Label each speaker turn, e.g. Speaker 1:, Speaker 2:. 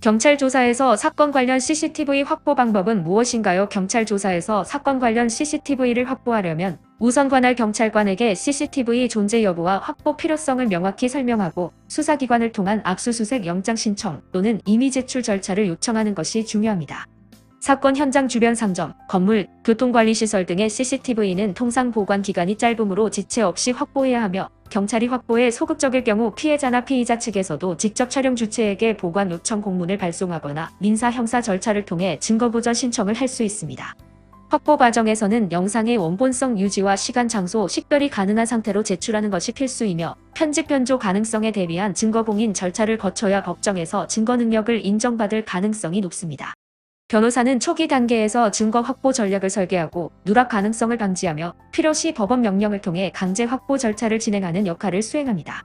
Speaker 1: 경찰 조사에서 사건 관련 CCTV 확보 방법은 무엇인가요? 경찰 조사에서 사건 관련 CCTV를 확보하려면 우선 관할 경찰관에게 CCTV 존재 여부와 확보 필요성을 명확히 설명하고 수사기관을 통한 압수수색 영장 신청 또는 이미 제출 절차를 요청하는 것이 중요합니다. 사건 현장 주변 상점, 건물, 교통관리시설 등의 CCTV는 통상 보관 기간이 짧으므로 지체 없이 확보해야 하며 경찰이 확보에 소극적일 경우 피해자나 피의자 측에서도 직접 촬영 주체에게 보관 요청 공문을 발송하거나 민사 형사 절차를 통해 증거 보전 신청을 할 수 있습니다. 확보 과정에서는 영상의 원본성 유지와 시간 장소 식별이 가능한 상태로 제출하는 것이 필수이며 편집 변조 가능성에 대비한 증거 봉인 절차를 거쳐야 법정에서 증거 능력을 인정받을 가능성이 높습니다. 변호사는 초기 단계에서 증거 확보 전략을 설계하고 누락 가능성을 방지하며 필요시 법원 명령을 통해 강제 확보 절차를 진행하는 역할을 수행합니다.